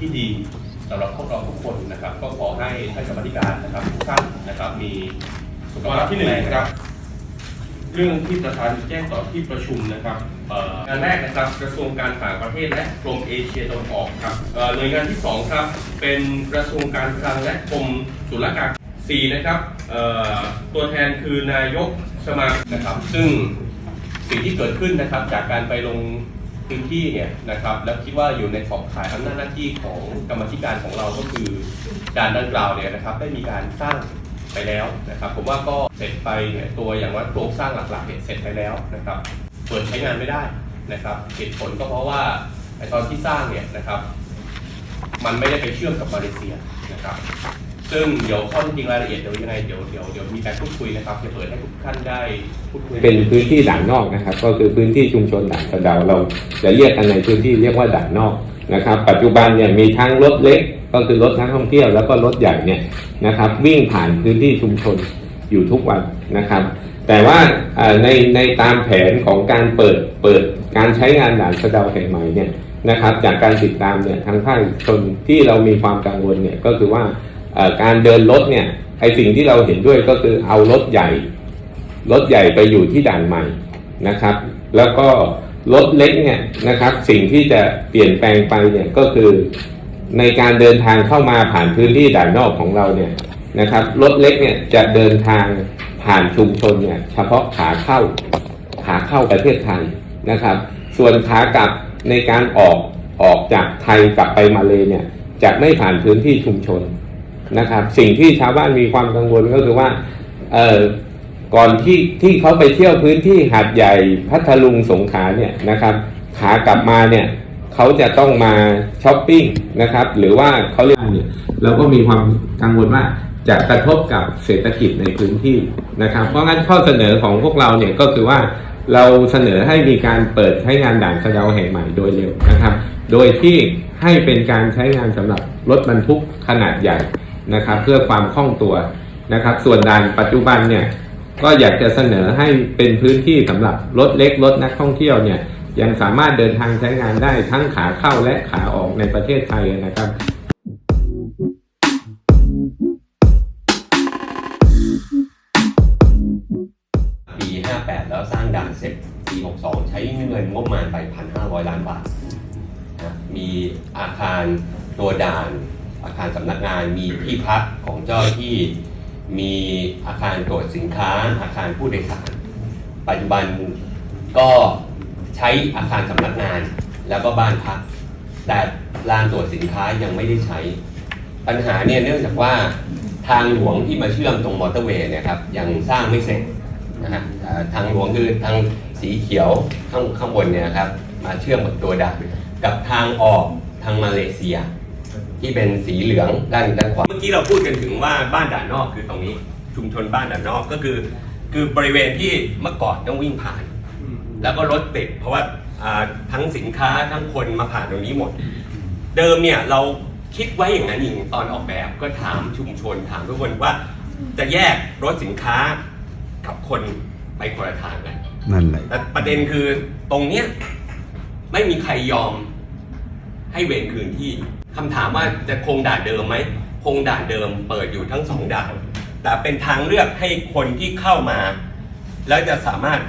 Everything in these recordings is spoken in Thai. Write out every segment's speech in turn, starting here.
ที่ดีสำหรับพวกเราทุกคนนะครับ ก็ขอให้ท่านกรรมธิการนะครับทุกท่านนะครับ มีสุขภาพที่หนึ่งนะครับเรื่องที่ประธานแจ้งต่อที่ประชุมนะครับเอ่องานแรกนะครับกระทรวงการต่างประเทศและกรมเอเชียตะวันออกครับเอ่อหน่วยงานที่สองครับ เป็นกระทรวงการคลังและกรมศุลกากรสี่นะครับเอ่อตัวแทนคือนายกสมาคมนะครับ ซึ่งสิ่งที่เกิดขึ้นนะครับจากการไปลง พื้นที่เนี่ยนะครับแล้วคิดว่าอยู่ในขอบข่ายอำนาจหน้าที่ของกรรมธิการของเราก็คือการดังกล่าวเนี่ยนะครับได้มีการสร้างไปแล้วนะครับ ผมว่าก็เสร็จไปเนี่ยตัวอย่างว่าโครงสร้างหลักๆเนี่ยเสร็จไปแล้วนะครับเปิดใช้งานไม่ได้นะครับเหตุผลก็เพราะว่าไอตอนที่สร้างเนี่ยนะครับ มันไม่ได้ไปเชื่อมกับมาเลเซียนะครับ ซึ่งเดี๋ยวข้อจริงรายละเอียดเดี๋ยวยังไงเดี๋ยวเดี๋ยวเดี๋ยวมีการพูดคุยนะครับจะเปิดให้ทุกท่านได้พูดคุยเป็นพื้นที่ด่านนอกนะครับ ก็คือพื้นที่ชุมชนด่านสะเดาเราจะเรียกกันในพื้นที่เรียกว่าด่านนอกนะครับ ปัจจุบันเนี่ยมีทั้งรถเล็กก็คือรถนักท่องเที่ยวแล้วก็รถใหญ่เนี่ยนะครับ วิ่งผ่านพื้นที่ชุมชนอยู่ทุกวันนะครับ แต่ว่าในในตามแผนของการเปิดเปิดการใช้งานด่านสะเดาแห่งใหม่เนี่ยนะครับ จากการติดตามเนี่ยทางภาคชนที่เรามีความกังวลเนี่ยก็คือว่า การเดินรถเนี่ยไอสิ่งที่เราเห็นด้วยก็คือเอารถใหญ่รถใหญ่ไปอยู่ที่ด่านใหม่นะครับ แล้วก็รถเล็กเนี่ยนะครับ สิ่งที่จะเปลี่ยนแปลงไปเนี่ยก็คือในการเดินทางเข้ามาผ่านพื้นที่ด่านนอกของเราเนี่ยนะครับรถเล็กเนี่ยจะเดินทางผ่านชุมชนเนี่ยเฉพาะขาเข้าขาเข้าประเทศไทยนะครับ ส่วนขากลับในการออกออกจากไทยกลับไปมาเลยเนี่ยจะไม่ผ่านพื้นที่ชุมชน นะครับ สิ่งที่ชาวบ้านมีความกังวลก็คือว่าเอ่อก่อนที่ที่เขาไปเที่ยวพื้นที่หาดใหญ่พัทลุงสงขลาเนี่ยนะครับขากลับมาเนี่ยเขาจะต้องมาช้อปปิ้งนะครับ หรือว่าเขาเรียกเนี่ยเราก็มีความกังวลว่าจะกระทบกับเศรษฐกิจในพื้นที่นะครับ เพราะงั้นข้อเสนอของพวกเราเนี่ยก็คือว่าเราเสนอให้มีการเปิดใช้งานด่านสะเดาแห่งใหม่โดยเร็วนะครับ โดยที่ให้เป็นการใช้งานสำหรับรถบรรทุกขนาดใหญ่ นะครับ เพื่อความคล่องตัวนะครับ ส่วนด่านปัจจุบันเนี่ยก็อยากจะเสนอให้เป็นพื้นที่สำหรับรถเล็กรถนักท่องเที่ยวเนี่ยยังสามารถเดินทางใช้งานได้ทั้งขาเข้าและขาออกในประเทศไทยนะครับปี 58 แล้วสร้างด่านเสร็จปี 62 ใช้เงินงบประมาณไป 1,500 ล้านบาทนะมีอาคารตัวด่าน อาคารสำนักงานมีที่พักของเจ้าที่มีอาคารตรวจสินค้า อาคารผู้โดยสาร ปัจจุบันก็ใช้อาคารสำนักงานแล้วก็บ้านพัก แต่ลานตรวจสินค้ายังไม่ได้ใช้ ปัญหาเนี่ยเนื่องจากว่าทางหลวงที่มาเชื่อมตรงมอเตอร์เวย์เนี่ยครับยังสร้างไม่เสร็จนะฮะทางหลวงคือทางสีเขียวข้างข้างบนเนี่ยครับมาเชื่อมกับตัวด่านกับทางออกทางมาเลเซีย ที่เป็นสีเหลืองด้านด้านขวา เมื่อกี้เราพูดกันถึงว่าบ้านด่านนอกคือตรงนี้ ชุมชนบ้านด่านนอกก็คือ คือบริเวณที่เมื่อก่อนต้องวิ่งผ่าน แล้วก็รถติดเพราะว่าอ่าทั้งสินค้าทั้งคนมาผ่านตรงนี้หมด เดิมเนี่ยเราคิดไว้อย่างนั้นเองตอนออกแบบก็ถามชุมชนถามทุกคนว่า จะแยกรถสินค้ากับคนไปคนละทางกันนั่นแหละแต่ประเด็นคือตรงเนี้ยไม่มีใครยอมให้เวรคืนที่ คำถามว่าจะคงด่านเดิมไหมคงด่านเดิมเปิดอยู่ทั้งสองด่านแต่เป็นทางเลือกให้คนที่เข้ามา แล้วจะสามารถ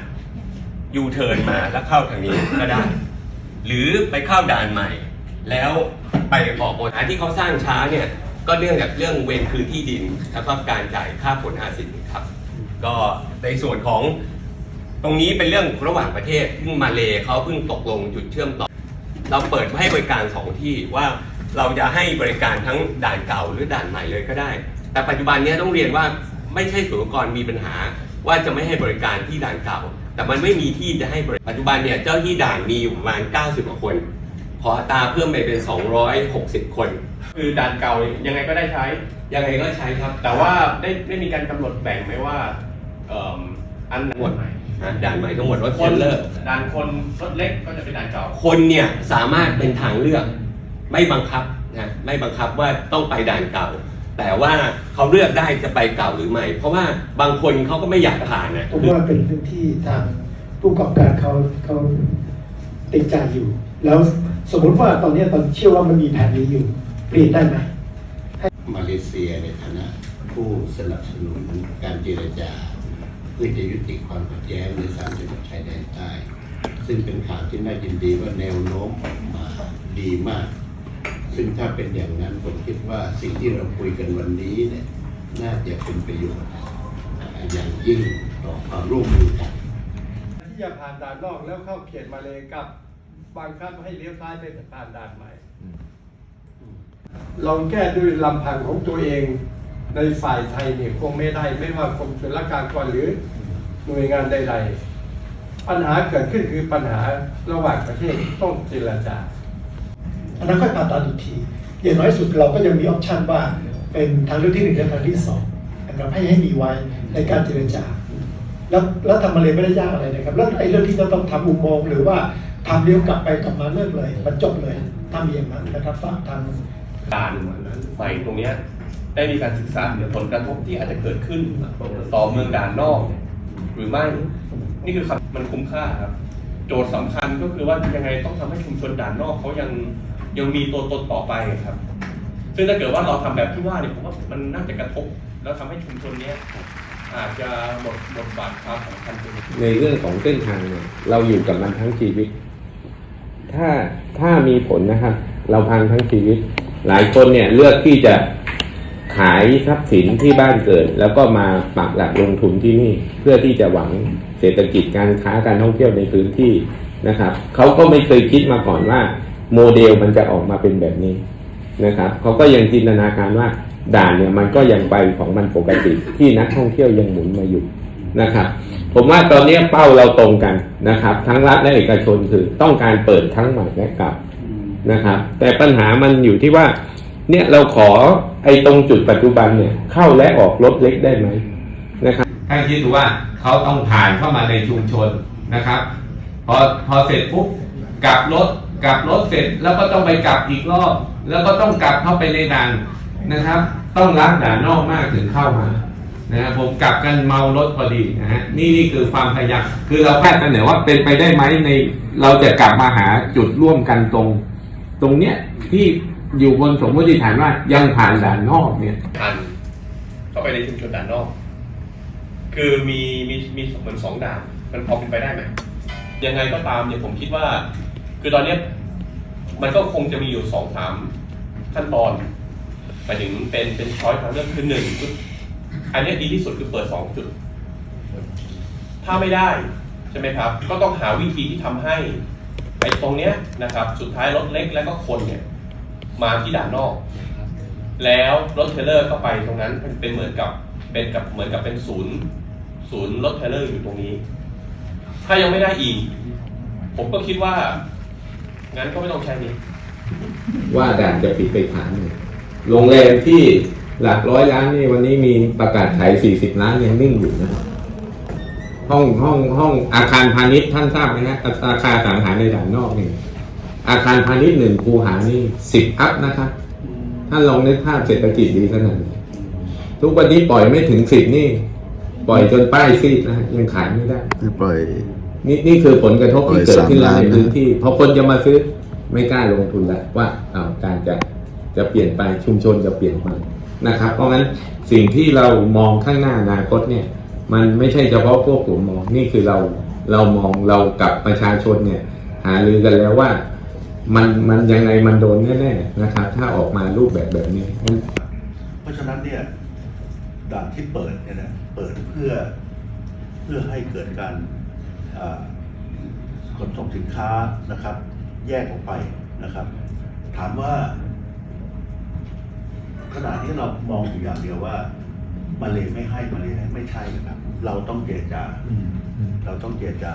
ยูเทิร์นมาแล้วเข้าทางนี้ก็ได้ หรือไปเข้าด่านใหม่ แล้วไปออกปัญหาที่เขาสร้างช้าเนี่ยก็เนื่องจากเรื่องเวรคืนที่ดินแล้วก็การจ่ายค่าผลอาสิทธิ์ครับ ก็ในส่วนของตรงนี้เป็นเรื่องระหว่างประเทศซึ่งมาเลเขาเพิ่งตกลงจุดเชื่อมต่อ เราเปิดให้บริการสองที่ว่า เราจะให้บริการทั้งด่านเก่าหรือด่านใหม่เลยก็ได้ แต่ปัจจุบันเนี้ต้องเรียนว่าไม่ใช่ศุลกรมีปัญหา ว่าจะไม่ให้บริการที่ด่านเก่า แต่มันไม่มีที่จะให้บริปัจจุบันเนี่ยเจ้าที่ด่านมีอยู่ประมาณ 90กว่าคน ขออัตราเพิ่มไปเป็น 260 คน คือด่านเก่ายังไงก็ได้ใช้ ยังไงก็ใช้ครับ แต่ว่าได้ได้มีการกำหนดแบ่งไหมว่าเอ่ออันไหนหมดนะด่านใหม่ทั้งหมดรถคเทรนลเลอร์ด่านคนรถเล็กก็จะเป็นด่านเก่า คนเนี่ยสามารถเป็นทางเลือก ไม่บังคับนะไม่บังคับว่าต้องไปด่านเก่า แต่ว่าเขาเลือกได้จะไปเก่าหรือไม่ เพราะว่าบางคนเขาก็ไม่อยากผ่านนะผมว่าเป็นพื้นที่ทางผู้ประกอบการเขาเขาติดใจอยู่ แล้วสมมุติว่าตอนเนี้ยตอนเชื่อว่ามันมีแผนนี้อยู่เปลี่ยนได้ไหมมาเลเซียในฐานะผู้สนับสนุนการเจรจาเพื่อจะยุติความขัดแย้งในสามจังหวัดชายแดนใต้ ซึ่งเป็นข่าวที่น่ายินดีว่าแนวโน้มออกมาดีมาก ซึ่งถ้าเป็นอย่างนั้นผมคิดว่าสิ่งที่เราคุยกันวันนี้เนี่ยน่าจะเป็นประโยชน์อย่างยิ่งต่อความร่วมมือกันที่จะผ่านด่านนอกแล้วเข้าเขตมาเลยกับบางครั้งให้เลี้ยวซ้ายไปผ่านด่านใหม่ลองแก้ด้วยลำพังของตัวเองในฝ่ายไทยเนี่ยคงไม่ได้ไม่ว่ากรมศุลกากรหรือหน่วยงานใด ๆ ปัญหาเกิดขึ้นคือปัญหาระหว่างประเทศต้องเจรจา อันนั้นค่อยผ่าตัดอีกที อย่างน้อยสุดเราก็ยังมีออปชันว่าเป็นทางเลือกที่หนึ่งและทางที่สองนะครับให้ให้มีไว้ในการเจรจา แล้วแล้วทำมาเลยไม่ได้ยากอะไรนะครับ แล้วไอ้เรื่องที่จะต้องทำอุโมงค์หรือว่าทำเลี้ยวกลับไปกลับมาเลิกเลยมันจบเลยทำอย่างนั้นนะครับฝากทางด่านใหม่ตรงเนี้ยได้มีการศึกษาถึงผลกระทบที่อาจจะเกิดขึ้นต่อเมืองด่านนอก หรือไม่ นี่คือคำมันคุ้มค่าครับ โจทย์สำคัญก็คือว่ายังไงต้องทำให้ชุมชนด่านนอกเขายัง ยังมีตัวตนต่อไปครับ ซึ่งถ้าเกิดว่าเราทำแบบที่ว่าเนี่ยผมว่ามันน่าจะกระทบ แล้วทำให้ชุมชนเนี้ยอาจจะหมดหมดบาทความสำคัญไปในเรื่องของเส้นทางเนี่ยเราอยู่กับมันทั้งชีวิต ถ้าถ้ามีผลนะครับ เราพังทั้งชีวิต หลายคนเนี่ยเลือกที่จะขายทรัพย์สินที่บ้านเกิด แล้วก็มาปักหลักลงทุนที่นี่ เพื่อที่จะหวังเศรษฐกิจการค้าการท่องเที่ยวในพื้นที่นะครับเขาก็ไม่เคยคิดมาก่อนว่า โมเดลมันจะออกมาเป็นแบบนี้นะครับเขาก็ยังจินตนาการว่าด่านเนี่ยมันก็ยังไปของมันปกติที่นักท่องเที่ยวยังหมุนมาอยู่นะครับผมว่าตอนนี้เป้าเราตรงกันนะครับ ทั้งรัฐและเอกชนคือต้องการเปิดทั้งใหม่และเก่านะครับ แต่ปัญหามันอยู่ที่ว่าเนี่ยเราขอไอ้ตรงจุดปัจจุบันเนี่ยเข้าและออกรถเล็กได้ไหมนะครับท่านคิดดูว่าเขาต้องผ่านเข้ามาในชุมชนนะครับ พอพอเสร็จปุ๊บกลับรถ กลับรถเสร็จแล้วก็ต้องไปกลับอีกรอบ แล้วก็ต้องกลับเข้าไปในด่านนะครับ ต้องล้างด่านนอกมากถึงเข้ามานะครับผมกลับกันเมารถพอดีนะฮะนี่นี่คือความพยายามคือเราแพทย์เสนอว่าเป็นไปได้ไหมในเราจะกลับมาหาจุดร่วมกันตรง ตรงเนี้ยที่อยู่บนสมมติฐานว่ายังผ่านด่านนอกเนี่ยทันเข้าไปในชุมชนด่านนอก คือมีมีมีเหมือนสองด่าน มันพอเป็นไปได้ไหมยังไงก็ตามเนี่ยผมคิดว่า คือตอนนี้มันก็คงจะมีอยู่สองสามขั้นตอนหมายถึงเป็นเป็นช้อยทางเลือกคือหนึ่งอันนี้ดีที่สุดคือเปิดสองจุด ถ้าไม่ได้ใช่ไหมครับ ก็ต้องหาวิธีที่ทำให้ไอ้ตรงเนี้ยนะครับ สุดท้ายรถเล็กแล้วก็คนเนี่ยมาที่ด่านนอก แล้วรถเทรลเลอร์ก็ไปตรงนั้นเป็นเหมือนกับเป็นกับเหมือนกับเป็นศูนย์ศูนย์รถเทรลเลอร์อยู่ตรงนี้ ถ้ายังไม่ได้อีก ผมก็คิดว่า งั้นก็ไม่ต้องใช้นี้ ว่าด่านจะปิดไปฐานหนึ่งโรงแรมที่หลักร้อยล้านนี่วันนี้มีประกาศขายสี่สิบล้านยังนิ่งอยู่นะครับห้องห้องห้องอาคารพาณิชย์ท่านทราบไหมนะราคาสังหารในด่านนอกนี่อาคารพาณิชย์หนึ่งคูหานี่สิบอัพนะครับท่านลองนึกภาพเศรษฐกิจดีขนาดไหนทุกวันนี้ปล่อยไม่ถึงสิบนี่ ปล่อยจนป้ายซีดนะฮะยังขายไม่ได้คือปล่อย นี่นี่คือผลกระทบที่เกิดขึ้นปล่อยสามล้านในนะพื้นที่พอคนจะมาซื้อไม่กล้าลงทุนแล้วว่าอ้าวการจะจะเปลี่ยนไปชุมชนจะเปลี่ยนไปนะครับ เพราะงั้นสิ่งที่เรามองข้างหน้าอนาคตเนี่ยมันไม่ใช่เฉพาะพวกผมมองนี่คือเราเรามองเรากับประชาชนเนี่ยหารือกันแล้วว่ามันมันยังไงมันโดนแน่ๆนะครับ ถ้าออกมารูปแบบแบบนี้ เพราะฉะนั้นเนี่ยด่านที่เปิดเนี่ยนะเปิดเพื่อเพื่อให้เกิดการอ่า ขนส่งสินค้านะครับ แยกออกไปนะครับ ถามว่า ขณะนี้เรามองอยู่อย่างเดียวว่ามาเลยไม่ให้มาเลยไม่ใช่นะครับ เราต้องเจรจาเราต้องเจรจา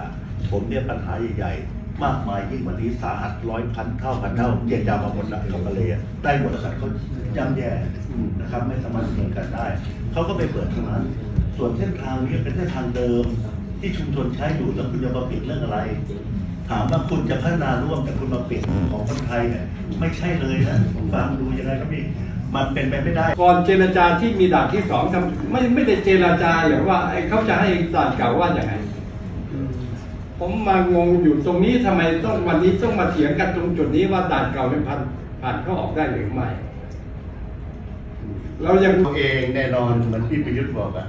ผมเนี่ยปัญหาใหญ่ๆมากมายยิ่งกว่านี้สาหัสร้อยพันเท่าพันเท่าเจรจามาหมดแล้วกับมาเลยอะได้หมดแล้วเขาย่ำแย่นะครับ ไม่สามารถดำเนินการได้เขาก็ไปเปิดเท่านั้นส่วนเส้นทางนี้เป็นเส้นทางเดิม ที่ชุมชนใช้อยู่แล้วคุณจะมาปิดเรื่องอะไร ถามว่าคุณจะพัฒนาร่วมแต่คุณมาเปลี่ยนของคนไทยเนี่ยไม่ใช่เลยนะผมฟังดูยังไงครับพี่มันเป็นไปไม่ได้ ก่อนเจรจาที่มีด่านที่สองทำไม่ไม่ได้เจรจาหรือว่าไอ้เขาจะให้ด่านเก่าว่าอย่างไงผมมางงอยู่ตรงนี้ทำไมต้องวันนี้ต้องมาเถียงกันตรงจุดนี้ว่าด่านเก่าเนี่ยผ่านผ่านเข้าออกได้หรือไม่เรายังตัวเองแน่นอนเหมือนพี่ประยุทธ์บอกอะ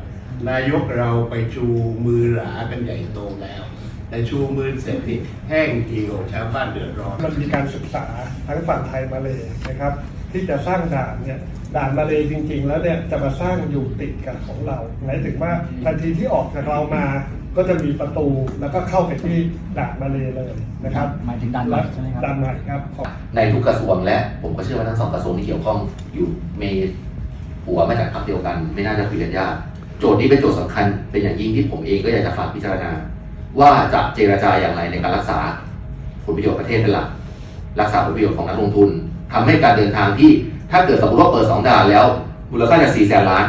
นายกเราไปชูมือหลากันใหญ่โตแล้ว แต่ชูมือเสร็จนี่แห้งเหี่ยวชาวบ้านเดือดร้อน มันมีการศึกษาทั้งฝั่งไทยมาเลยนะครับ ที่จะสร้างด่านเนี่ยด่านมาเลยจริง ๆ แล้วเนี่ยจะมาสร้างอยู่ติดกับของเราหมายถึงว่าทันทีที่ออกจากเรามาก็จะมีประตูแล้วก็เข้าไปที่ด่านมาเลยเลยนะครับหมายถึงด่านใหม่ใช่ไหมครับด่านใหม่ครับขอบในทุกกระทรวงและผมก็เชื่อว่าทั้งสองกระทรวงที่เกี่ยวข้องอยู่มีหัวมาจากพรรคเดียวกัน ไม่น่าจะคุยกันยาก โจทย์นี้เป็นโจทย์สำคัญเป็นอย่างยิ่งที่ผมเองก็อยากจะฝากพิจารณา ว่าจะเจรจาอย่างไรในการรักษาผลประโยชน์ประเทศเป็นหลักรักษาผลประโยชน์ของนักลงทุนทำให้การเดินทางที่ถ้าเกิดสมมติว่าเปิดสองด่านแล้วมูลค่าจะสี่แสนล้าน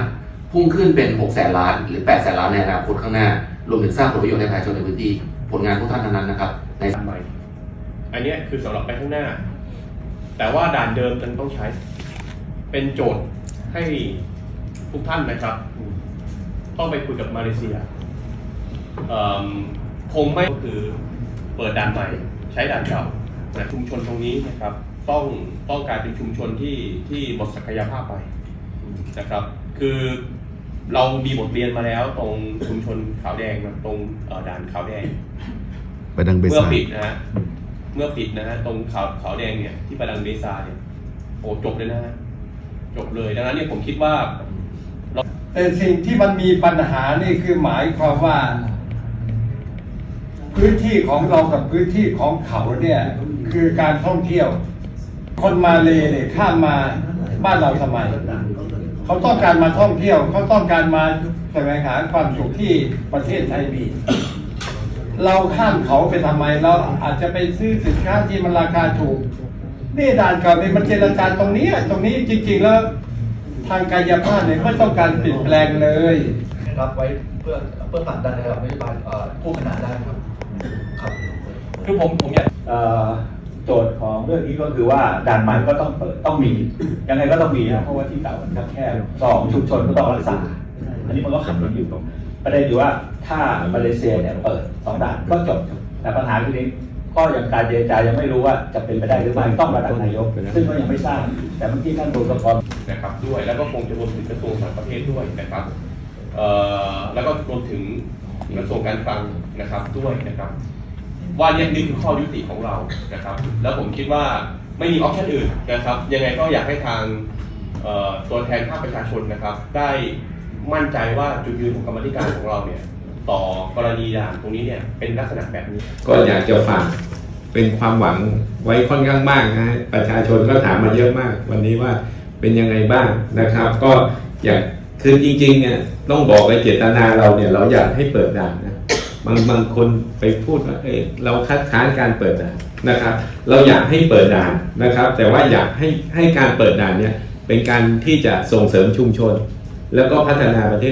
พุ่งขึ้นเป็นหกแสนล้าน หรือแปดแสนล้านในอนาคตข้างหน้ารวมถึงสร้างผลประโยชน์ให้ประชาชนในพื้นที่ผลงานพวกท่านทั้งนั้นนะครับ ในด่านใหม่อันนี้คือสำหรับไปข้างหน้า แต่ว่าด่านเดิมยังต้องใช้ เป็นโจทย์ให้ทุกท่านนะครับ ต้องไปคุยกับมาเลเซียเอิ่มคงไม่ก็คือเปิดด่านใหม่ใช้ด่านเก่าแต่ชุมชนตรงนี้นะครับต้องต้องกลารเป็นชุมชนที่ที่หมดศักยภาพไปนะครับคือเรามีบทเรียนมาแล้วตรงชุมชนขาวแดงนะตรงเอ่อด่านขาวแดงประดังเบเมื่อซาปิดนะฮะเมื่อปิดนะฮะตรงขาวขาวแดงเนี่ยที่ประดังเบซาเนี่ยโอ้จบเลยนะฮะจบเลยดังนั้นเนี่ยผมคิดว่า แต่สิ่งที่มันมีปัญหานี่คือหมายความว่า พื้นที่ของเรากับพื้นที่ของเขาเนี่ยคือการท่องเที่ยว คนมาเลเนี่ยข้ามมาบ้านเราทำไมเขาต้องการมาท่องเที่ยวเขาต้องการมาแสวงหาความสุขที่ประเทศไทยมี เราข้ามเขาไปทำไมเราอาจจะไปซื้อสินค้าที่มันราคาถูกนี่ด่านเก่าเนี่มันเจรจาตรงนี้ตรงนี้จริง ๆ แล้ว ทางกายภาพเนี่ยไม่ต้องการเปลี่ยนแปลงเลยรับไว้เพื่อเพื่อผลักดันนะครับนโยบายเอ่อคู่ขนานได้ครับครับคือผมผมอยากเอ่อโจทย์ของเรื่องนี้ก็คือว่าด่านใหม่ก็ต้องเปิดต้องมียังไงก็ต้องมีนะเพราะว่าที่เก่ามันคับแคบสองชุมชนก็ต้องรักษา อันนี้มันก็ขัดกันอยู่ตรงประเด็นอยู่ว่าถ้ามาเลเซียเนี่ยเปิดสองด่านก็จบแต่ปัญหาคือนี้ ก็ยังการเจรจายังไม่รู้ว่าจะเป็นไปได้หรือไม่ต้องระดับนายก ซึ่งก็ยังไม่ทราบ แต่เมื่อกี้ท่านโดนสกรนะครับด้วยแล้วก็คงจะรวมถึงกระทรวงต่างประเทศด้วยนะครับเอ่อแล้วก็รวมถึงกระทรวงการคลังนะครับด้วยนะครับ ว่าเนี่ยนี่คือข้อยุติของเรานะครับ แล้วผมคิดว่าไม่มีออปชันอื่นนะครับ ยังไงก็อยากให้ทางเอ่อตัวแทนภาคประชาชนนะครับ ได้มั่นใจว่าจุดยืนของกรรมาธิการของเราเนี่ย ต่อกรณีด่านตรงนี้เนี่ยเป็นลักษณะแบบนี้ ก็อยากจะฝากเป็นความหวังไว้ค่อนข้างมากนะฮะประชาชนก็ถามมาเยอะมาก วันนี้ว่าเป็นยังไงบ้างนะครับ ก็อยากคือจริงๆเนี่ยต้องบอกเลยเจตนาเราเนี่ยเราอยากให้เปิดด่านนะบางบางคนไปพูดว่าเอ้ยเราคัดค้านการเปิดด่านนะครับ เราอยากให้เปิดด่านนะครับ แต่ว่าอยากให้ให้การเปิดด่านเนี่ยเป็นการที่จะส่งเสริมชุมชน แล้วก็พัฒนาประเทศ